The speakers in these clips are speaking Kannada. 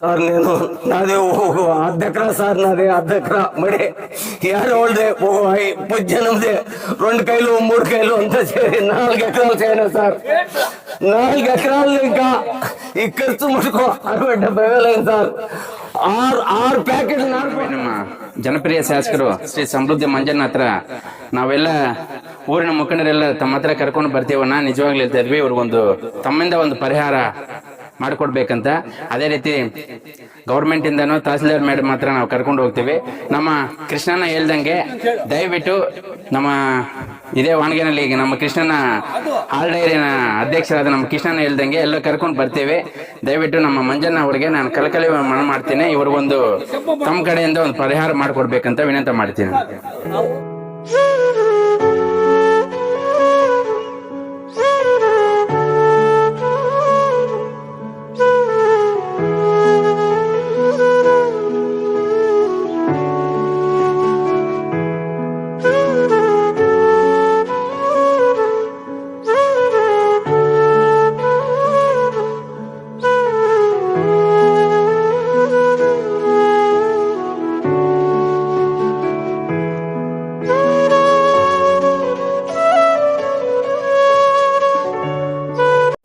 సార్ నేను నాది ఒక అర్ధ ఎకరా సార్ నాది అర్ధ ఎకరా మడి యారు వాళ్ళది ఒక ఐ- పొజ్జనంది రెండు కైలు మూడు కైలు అంతా చేరి నాలుగు ఎకరాలు చేయను సార్ నాలుగు ఎకరాలు ఇంకా ఈ ఖర్చు మటుకు అరవై డెబ్బై వేలు అయింది సార్ ఆరు ಆರು ಪ್ಯಾಕೆಟ್ ನಾಲ್ಕು ನಮ್ಮ ಜನಪ್ರಿಯ ಶಾಸಕರು ಶ್ರೀ ಸಮೃದ್ಧಿ ಮಂಜಣ್ಣ ಹತ್ರ ನಾವೆಲ್ಲ ಊರಿನ ಮುಖಂಡರೆಲ್ಲ ತಮ್ಮ ಹತ್ರ ಕರ್ಕೊಂಡು ಬರ್ತೀವನ್ನ ನಿಜವಾಗ್ಲೂ ಹೇಳ್ತಾ ಇದ್ವಿ ಇವ್ರಿಗೊಂದು ತಮ್ಮಿಂದ ಒಂದು ಪರಿಹಾರ ಮಾಡಿಕೊಡ್ಬೇಕಂತ. ಅದೇ ರೀತಿ ಗೌರ್ಮೆಂಟ್ ಇಂದನೂ ತಹಸೀಲ್ದಾರ್ ಮೇಡಮ್ ಹತ್ರ ನಾವು ಕರ್ಕೊಂಡು ಹೋಗ್ತೀವಿ. ನಮ್ಮ ಕೃಷ್ಣನ ಹೇಳ್ದಂಗೆ ದಯವಿಟ್ಟು ನಮ್ಮ ಇದೇ ವಾಣಿಗೆನಲ್ಲಿ ಈಗ ನಮ್ಮ ಕೃಷ್ಣನ ಹಾಲ್ ಡೈರಿನ ಅಧ್ಯಕ್ಷರಾದ ನಮ್ಮ ಕೃಷ್ಣನ ಹೇಳ್ದಂಗೆ ಎಲ್ಲ ಕರ್ಕೊಂಡು ಬರ್ತೀವಿ. ದಯವಿಟ್ಟು ನಮ್ಮ ಮಂಜಣ್ಣ ಅವರಿಗೆ ನಾನು ಕಲಕಲಿ ಮನ ಮಾಡ್ತೀನಿ. ಇವ್ರಿಗೊಂದು ತಮ್ಮ ಕಡೆಯಿಂದ ಒಂದು ಪರಿಹಾರ ಮಾಡಿಕೊಡ್ಬೇಕಂತ ವಿನಂತಿ ಮಾಡ್ತೀನಿ.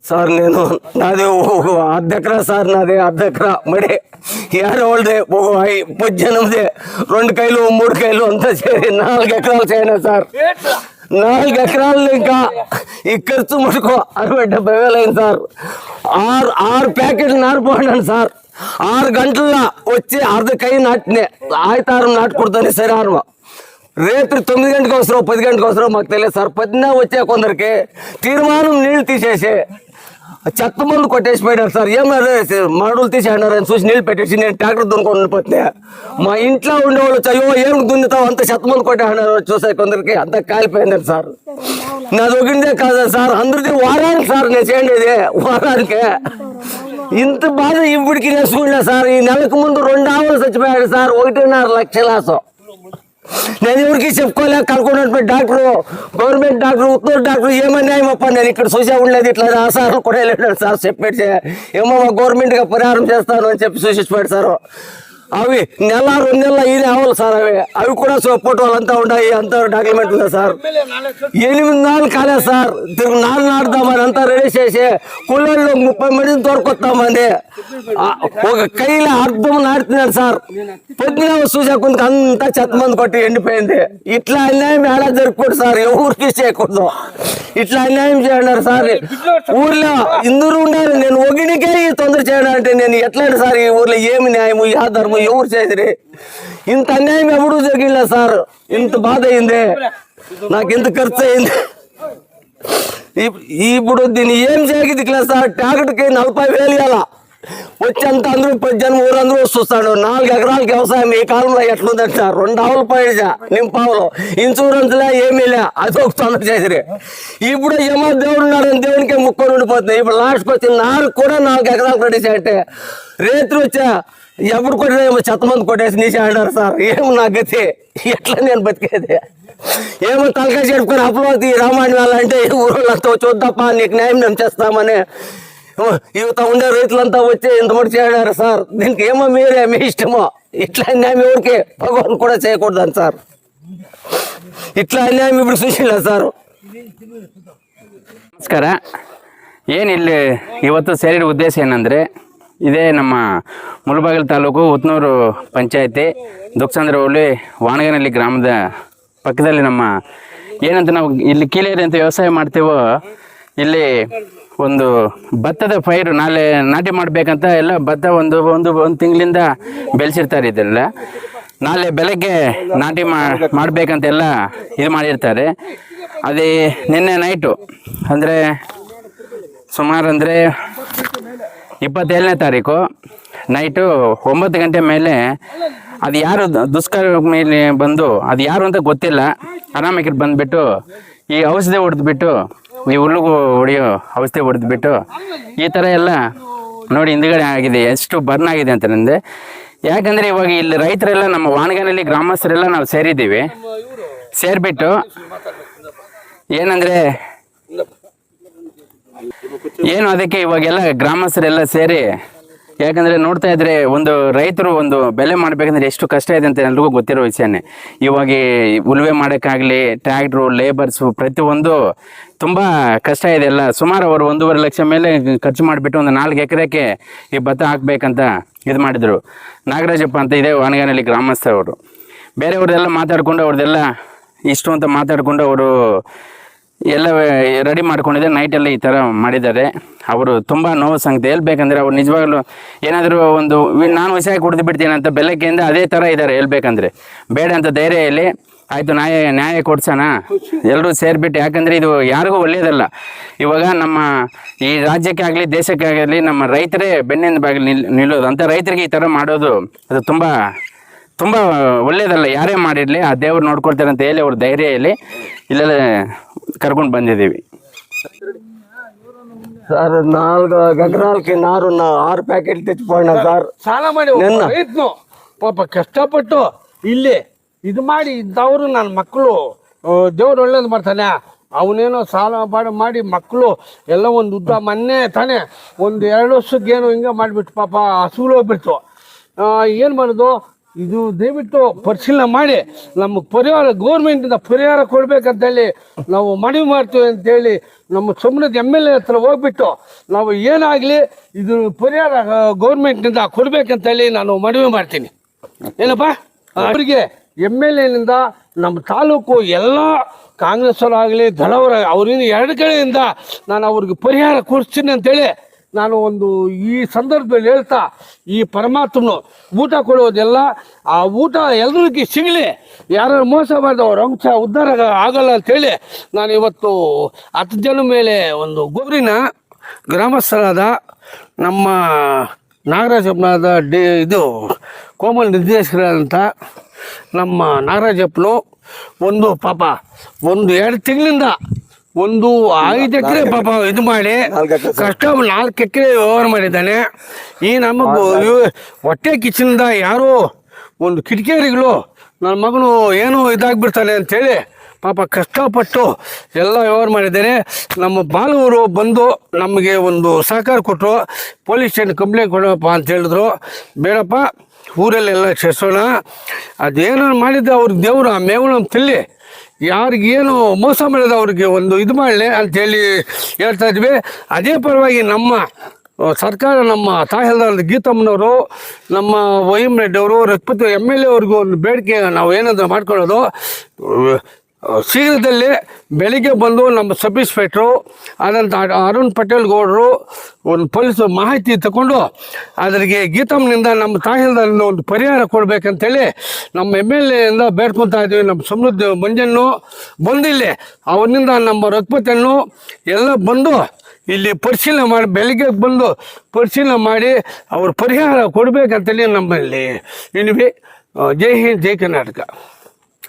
సార్ నేను నాది ఒక అర్ధకరా సార్ నాది అర్ధకరా. మడి యారు వాళ్ళది ఒక ఐ- రెండు కైలు మూడు కైలు అంతా చేరి నాలుగు ఎకరాలు చేయను సార్? నాలుగు ఎకరాలు ఇంకా ఈ ఖర్చు మటుకు అరవై డెబ్బై వేలు అయింది సార్. ఆరు ఆరు ప్యాకెట్లు నారిపోయినాను సార్. ఆరు గంటల్లో వచ్చి అర్ధ కై నాటినే ఆయతారం నాటుకుంటాను సరే ఆరు రేత్రి తొమ్మిది గంటలకు అవసరం పది గంటలకు అవసరం మాకు తెలియదు సార్. పదిన వచ్చే కొందరికి తీర్మానం నీళ్ళు తీసేసి చెత్త ముందు కొట్టేసిపోయాడు సార్. ఏమన్నారు మడులు తీసేసినారు అని చూసి నీళ్ళు పెట్టేసి నేను ట్రాక్టర్ దున్నుకొని వెళ్ళిపోతే మా ఇంట్లో ఉండేవాళ్ళు వచ్చి, అయ్యో ఏం దున్నుతావు? అంత చెత్త ముందు కొట్టేసినారు చూసే కొందరికి అంత కాలిపోయింది సార్. నాది ఒకందే కాదు సార్. అందరిది వారానికి సార్ నేను చేయండి వారానికి. ఇంత బాధ ఇప్పటికి నేర్చుకున్నా సార్. ఈ నెలకు ముందు రెండు ఆవులు చచ్చిపోయాడు సార్. ఒకటిన్నర లక్షలాసం నేను ఎవరికి చెప్పుకోలేక కనుక్కున్నట్టు డాక్టర్ గవర్నమెంట్ డాక్టర్ ఉత్తూరు డాక్టర్ ఏమన్నాయి అప్ప నేను ఇక్కడ చూసే ఉండలేదు ఇట్లా ఆ సార్ కూడా వెళ్ళాడు సార్ చెప్పేసి ఏమో మా గవర్నమెంట్గా పరిహారం చేస్తాను అని చెప్పి సూచించిపోయాడు సార్. అవి నెల రెండు నెలల ఇది అవ్వాలి సార్. అవి అవి కూడా సో ఫోటోలు అంతా ఉన్నాయి. అంతా డాక్యుమెంట్ ఉంది సార్? ఎనిమిది నాలుగు కాలేదు సార్. తిరుగు నాలుగు నాటుదామని అంతా రెడీ చేసి కుళ్ళల్లో ముప్పై మందిని తోడుకొస్తామని ఒక కైలో అర్థం నాటుతున్నాడు సార్. పొద్దున చూసేకుంది కొంత అంతా చెత్త మంది కొట్టి ఎండిపోయింది. ఇట్లా అన్యాయం ఎలా జరుపుకోడు సార్? ఎవరికి చేయకూడదు. ఇట్లా అన్యాయం చేయన్నారు సార్. ఊర్లో ఇందరూ ఉండాలి. నేను ఒగినికే ఈ తొందర చేయడం అంటే నేను ఎట్లా సార్ ఈ ఊర్లో ఏమి న్యాయము యా ధర్మం ఎవరు చేసిరి? ఇంత అన్యాయం ఎవడూ జరిగిందా సార్? ఇంత బాధ అయింది. నాకు ఇంత ఖర్చు అయింది. ఇప్పుడు దీన్ని ఏం చేయగది ఇట్లా సార్? ట్యాక్టర్కి నలభై వేలు ఇవ్వాల వచ్చేంత అందరూ పద్దెనిమిది ఊరు అందరూ చూస్తాడు నాలుగు ఎకరాలకి వ్యవసాయం ఈ కాలంలో ఎట్లుందంట రెండు ఆవులు పైసా నింపావులు. ఇన్సూరెన్స్ లే ఏమీ లే. అది ఒక తొందర చేసిరి. ఇప్పుడు ఏమో దేవుడు ఉన్నాడని దేవునికే ముక్కొని ఉండిపోతుంది. ఇప్పుడు లాస్ట్కి వచ్చి నాలుగు కూడా నాలుగు ఎకరాలు రెడీ చేయంటే రేత్రి వచ్చా ఎవడు కొట్టినా చెత్త మంది కొట్టేసి నీచే ఆడారు సార్ ఏమో నా గతి ఎట్లా నేను బతికేది ఏమో తలకాయ చెప్పుకుని అప్లోది రామాయణం వెళ్ళాలంటే ఊళ్ళంతా చూద్దాపా నీకు న్యాయం మేము చేస్తామని యువత ఉండే రైతులంతా వచ్చి ఇంత మటు చేయడారు సార్ దీనికి ఏమో మీరే మీ ఇష్టమో ఇట్లా అన్యాయం ఎవరికి భగవాన్ కూడా చేయకూడదని సార్ ఇట్లా అన్యాయం ఇప్పుడు ಬಿಡು సార్ నమస్కారం ఏం ఇల్లు యువత సరైన ఉద్దేశం ಏನಂದರೆ ಇದೇ ನಮ್ಮ ಮುಳಬಾಗಿಲು ತಾಲೂಕು ಉತ್ನೂರು ಪಂಚಾಯತಿ ದುಕ್ಸಂದ್ರ ಹೋಳಿ ವಾಣಗನಹಳ್ಳಿ ಗ್ರಾಮದ ಪಕ್ಕದಲ್ಲಿ ನಮ್ಮ ಏನಂತ ನಾವು ಇಲ್ಲಿ ಕೀಲೇರಿ ಅಂತ ವ್ಯವಸಾಯ ಮಾಡ್ತೀವೋ, ಇಲ್ಲಿ ಒಂದು ಭತ್ತದ ಪೈರು ನಾಳೆ ನಾಟಿ ಮಾಡಬೇಕಂತ ಎಲ್ಲ ಭತ್ತ ಒಂದು ಒಂದು ಒಂದು ತಿಂಗಳಿಂದ ಬೆಳೆಸಿರ್ತಾರೆ ಇದೆಲ್ಲ. ನಾಳೆ ಬೆಳಗ್ಗೆ ನಾಟಿ ಮಾಡಬೇಕಂತೆಲ್ಲ ಇದು ಮಾಡಿರ್ತಾರೆ. ಅದೇ ನಿನ್ನೆ ನೈಟು ಅಂದರೆ ಸುಮಾರು ಅಂದರೆ ಇಪ್ಪತ್ತೇಳನೇ ತಾರೀಕು ನೈಟು ಒಂಬತ್ತು ಗಂಟೆ ಮೇಲೆ ಅದು ಯಾರು ದುಷ್ಕರ್ ಮೇಲೆ ಬಂದು ಅದು ಯಾರು ಅಂತ ಗೊತ್ತಿಲ್ಲ. ಅನಾಮಿಕರು ಬಂದುಬಿಟ್ಟು ಈ ಔಷಧಿ ಹೊಡೆದ್ಬಿಟ್ಟು ಈ ಹುಲ್ಲುಗು ಹೊಡೆಯೋ ಔಷಧಿ ಹೊಡೆದ್ಬಿಟ್ಟು ಈ ಥರ ಎಲ್ಲ ನೋಡಿ ಹಿಂದುಗಡೆ ಆಗಿದೆ. ಎಷ್ಟು ಬರ್ನ್ ಆಗಿದೆ ಅಂತ ನಂದೆ. ಯಾಕಂದರೆ ಇವಾಗ ಇಲ್ಲಿ ರೈತರೆಲ್ಲ ನಮ್ಮ ವಾಣಗನಲ್ಲಿ ಗ್ರಾಮಸ್ಥರೆಲ್ಲ ನಾವು ಸೇರಿದ್ದೀವಿ. ಸೇರಿಬಿಟ್ಟು ಏನಂದರೆ ಏನು ಅದಕ್ಕೆ ಇವಾಗೆಲ್ಲ ಗ್ರಾಮಸ್ಥರೆಲ್ಲ ಸೇರಿ, ಯಾಕಂದ್ರೆ ನೋಡ್ತಾ ಇದ್ರೆ ಒಂದು ರೈತರು ಒಂದು ಬೆಲೆ ಮಾಡಬೇಕಂದ್ರೆ ಎಷ್ಟು ಕಷ್ಟ ಇದೆ ಅಂತ ಎಲ್ರಿಗೂ ಗೊತ್ತಿರೋ ವಿಷಯನೇ. ಇವಾಗ ಉಳುವೆ ಮಾಡೋಕ್ಕಾಗಲಿ ಟ್ರ್ಯಾಕ್ಟ್ರು ಲೇಬರ್ಸು ಪ್ರತಿಯೊಂದು ತುಂಬ ಕಷ್ಟ ಇದೆ ಎಲ್ಲ ಸುಮಾರು ಅವರು ಒಂದೂವರೆ ಲಕ್ಷ ಮೇಲೆ ಖರ್ಚು ಮಾಡಿಬಿಟ್ಟು ಒಂದು ನಾಲ್ಕು ಎಕರೆಗೆ ಈ ಭತ್ತ ಹಾಕಬೇಕಂತ ಇದು ಮಾಡಿದರು. ನಾಗರಾಜಪ್ಪ ಅಂತ ಇದೆ ವಾನಗಾನಲ್ಲಿ ಗ್ರಾಮಸ್ಥರವರು ಬೇರೆಯವ್ರದೆಲ್ಲ ಮಾತಾಡಿಕೊಂಡು ಅವ್ರದ್ದೆಲ್ಲ ಇಷ್ಟು ಅಂತ ಮಾತಾಡಿಕೊಂಡು ಅವರು ಎಲ್ಲ ರೆಡಿ ಮಾಡ್ಕೊಂಡಿದೆ. ನೈಟಲ್ಲಿ ಈ ಥರ ಮಾಡಿದ್ದಾರೆ. ಅವರು ತುಂಬ ನೋವು ಸಂಗತಿ. ಹೇಳ್ಬೇಕಂದ್ರೆ ಅವ್ರು ನಿಜವಾಗ್ಲೂ ಏನಾದರೂ ಒಂದು ನಾನು ವಿಷಯ ಕುಡಿದು ಬಿಡ್ತೀನಿ ಅಂತ ಬೆಳಗ್ಗೆಯಿಂದ ಅದೇ ಥರ ಇದ್ದಾರೆ. ಹೇಳ್ಬೇಕಂದ್ರೆ ಬೇಡ ಅಂತ ಧೈರ್ಯ ಇಲ್ಲಿ ಆಯಿತು ನ್ಯಾಯ ನ್ಯಾಯ ಕೊಡ್ಸೋಣ. ಎಲ್ಲರೂ ಸೇರಿಬಿಟ್ಟು. ಯಾಕಂದರೆ ಇದು ಯಾರಿಗೂ ಒಳ್ಳೆಯದಲ್ಲ ಇವಾಗ ನಮ್ಮ ಈ ರಾಜ್ಯಕ್ಕೆ ಆಗಲಿ ದೇಶಕ್ಕೆ ಆಗಲಿ ನಮ್ಮ ರೈತರೇ ಬೆನ್ನಿಂದ ಬಾಗಿಲು ನಿಲ್, ನಿಲ್ಲೋದು. ಅಂತ ರೈತರಿಗೆ ಈ ಥರ ಮಾಡೋದು ಅದು ತುಂಬ ತುಂಬ ಒಳ್ಳೆಯದಲ್ಲ ಯಾರೇ ಮಾಡಿರಲಿ, ಆ ದೇವ್ರು ನೋಡ್ಕೊಳ್ತಾರೆ ಅಂತ ಹೇಳಿ ಅವ್ರ ಧೈರ್ಯ ಹೇಳಿ ಇಲ್ಲೆಲ್ಲ ಕರ್ಕೊಂಡು ಬಂದಿದ್ದೀವಿ సార్ నాలుగు ఎకరాలకి నారు నా- ఆరు ప్యాకెట్లు తెచ్చిపోయినా సార్ ಸಾಲ ಮಾಡಿ ನಿನ್ನ? ರೈತನು ಪಾಪ ಕಷ್ಟಪಟ್ಟು ಇಲ್ಲಿ ಇದು ಮಾಡಿ ಇದ್ದವರು ನನ್ನ ಮಕ್ಕಳು ದೇವ್ರು ಒಳ್ಳೇದು ಮಾಡ್ತಾನೆ ಅವನೇನೋ ಸಾಲ ಮಾಡಿ ಮಾಡಿ ಮಕ್ಕಳು ಎಲ್ಲ ಒಂದು ಉದ್ದ ಮೊನ್ನೆ ತಾನೇ ಒಂದು ಎರಡು ವರ್ಷಕ್ಕೆ ಏನೋ ಹಿಂಗೆ ಮಾಡಿಬಿಟ್ಟು ಪಾಪ ಹಸುಲು ಹೋಗ್ಬಿಡ್ತು ಏನು ಮಾಡೋದು ಇದು ದಯವಿಟ್ಟು ಪರಿಶೀಲನೆ ಮಾಡಿ, ನಮ್ಮ ಪರಿಹಾರ ಗೌರ್ಮೆಂಟಿಂದ ಪರಿಹಾರ ಕೊಡಬೇಕಂತೇಳಿ ನಾವು ಮನವಿ ಮಾಡ್ತೀವಿ ಅಂತೇಳಿ ನಮ್ಮ ಸುಮ್ಮನದ ಎಂ ಎಲ್ ಎ ಹತ್ರ ಹೋಗ್ಬಿಟ್ಟು ನಾವು ಏನಾಗಲಿ ಇದು ಪರಿಹಾರ ಗೌರ್ಮೆಂಟ್ನಿಂದ ಕೊಡಬೇಕಂತೇಳಿ ನಾನು ಮನವಿ ಮಾಡ್ತೀನಿ. ಏನಪ್ಪ? ಅವರಿಗೆ ಎಂ ಎಲ್ ಎನಿಂದ ನಮ್ಮ ತಾಲೂಕು ಎಲ್ಲ ಕಾಂಗ್ರೆಸ್ ಅವರಾಗಲಿ ದಳವರ ಅವರಿಂದ ಎರಡು ಕಡೆಯಿಂದ ನಾನು ಅವ್ರಿಗೆ ಪರಿಹಾರ ಕೊಡಿಸ್ತೀನಿ ಅಂತೇಳಿ ನಾನು ಒಂದು ಈ ಸಂದರ್ಭದಲ್ಲಿ ಹೇಳ್ತಾ, ಈ ಪರಮಾತ್ಮನು ಊಟ ಕೊಡೋದೆಲ್ಲ ಆ ಊಟ ಎಲ್ರಿಗೆ ಸಿಗಲಿ, ಯಾರು ಮೋಸ ಮಾಡಿದವ್ರ ಅಂಶ ಉದ್ಧಾರ ಆಗಲ್ಲ ಅಂತೇಳಿ ನಾನು ಇವತ್ತು ಹತ್ತು ಜನ ಮೇಲೆ ಒಂದು ಗೊಬ್ಬರಿನ ಗ್ರಾಮಸ್ಥರಾದ ನಮ್ಮ ನಾಗರಾಜಪ್ಪನಾದ ಡಿ, ಇದು ಕೋಮಲ್ ನಿರ್ದೇಶಕರಾದಂಥ ನಮ್ಮ ನಾಗರಾಜಪ್ಪನು ಒಂದು ಪಾಪ ಒಂದು ಎರಡು ತಿಂಗಳಿಂದ ಒಂದು ಐದು ಎಕರೆ ಪಾಪ ಇದು ಮಾಡಿ ಕಷ್ಟ ನಾಲ್ಕು ಎಕರೆ ವ್ಯವಹಾರ ಮಾಡಿದ್ದಾನೆ. ಈ ನಮ್ಮ ಹೊಟ್ಟೆ ಕಿಚನಿಂದ ಯಾರೋ ಒಂದು ಕಿಟಕಿಯರಿಗಳು ನನ್ನ ಮಗನು ಏನು ಇದಾಗ್ಬಿಡ್ತಾನೆ ಅಂತೇಳಿ ಪಾಪ ಕಷ್ಟಪಟ್ಟು ಎಲ್ಲ ವ್ಯವಹಾರ ಮಾಡಿದ್ದಾರೆ. ನಮ್ಮ ಬಾಲವರು ಬಂದು ನಮಗೆ ಒಂದು ಸಹಕಾರ ಕೊಟ್ಟರು ಪೊಲೀಸ್ ಸ್ಟೇಷನ್ ಕಂಪ್ಲೇಂಟ್ ಕೊಡಪ್ಪ ಅಂತ ಹೇಳಿದ್ರು. ಬೇಡಪ್ಪ ಊರಲ್ಲೆಲ್ಲ ಸೇರಿಸೋಣ ಅದೇನೋ ಮಾಡಿದ್ದೆ ಅವ್ರಿಗೆ ದೇವರು ಆ ಮೇವು ತಿಳಿ ಯಾರಿಗೇನು ಮೋಸ ಮಾಡಿದ ಅವ್ರಿಗೆ ಒಂದು ಇದು ಮಾಡಲಿ ಅಂತೇಳಿ ಹೇಳ್ತಾ ಇದ್ವಿ. ಅದೇ ಪರವಾಗಿ ನಮ್ಮ ಸರ್ಕಾರ ನಮ್ಮ ತಾಯಿಲ್ದಾರ ಗೀತಮ್ಮನವರು, ನಮ್ಮ ವೈಮ್ ರೆಡ್ಡಿ ಅವರು, ರಘುಪತಿ ಎಂ ಎಲ್ ಎ ಅವ್ರಿಗೂ ಒಂದು ಬೇಡಿಕೆ ನಾವು ಏನಾದರೂ ಮಾಡ್ಕೊಳ್ಳೋದು. ಶೀಘ್ರದಲ್ಲೇ ಬೆಳಿಗ್ಗೆ ಬಂದು ನಮ್ಮ ಸಬ್ ಇನ್ಸ್ಪೆಕ್ಟ್ರು ಅರುಣ್ ಪಟೇಲ್ ಗೌಡರು ಒಂದು ಪೊಲೀಸ್ ಮಾಹಿತಿ ತಗೊಂಡು ಅದರಿಗೆ ಗೀತಮ್ನಿಂದ ನಮ್ಮ ತಾಯಿಲ್ದಲ್ಲಿ ಒಂದು ಪರಿಹಾರ ಕೊಡಬೇಕಂತೇಳಿ ನಮ್ಮ ಎಂ ಎಲ್ ಎಯಿಂದ ಬೇಡ್ಕೊತಾ ಇದ್ದೀವಿ ನಮ್ಮ ಸಮೃದ್ಧಿ ಮಂಜನ್ನು. ಬಂದಿಲ್ಲಿ ಅವನಿಂದ ನಮ್ಮ ರಘುಪತಿಯನ್ನು ಎಲ್ಲ ಬಂದು ಇಲ್ಲಿ ಪರಿಶೀಲನೆ ಮಾಡಿ ಬೆಳಿಗ್ಗೆ ಬಂದು ಪರಿಶೀಲನೆ ಮಾಡಿ ಅವ್ರ ಪರಿಹಾರ ಕೊಡಬೇಕಂತೇಳಿ ನಮ್ಮಲ್ಲಿ. ಇನ್ವಿ ಜೈ ಹಿಂದ್, ಜೈ ಕರ್ನಾಟಕ.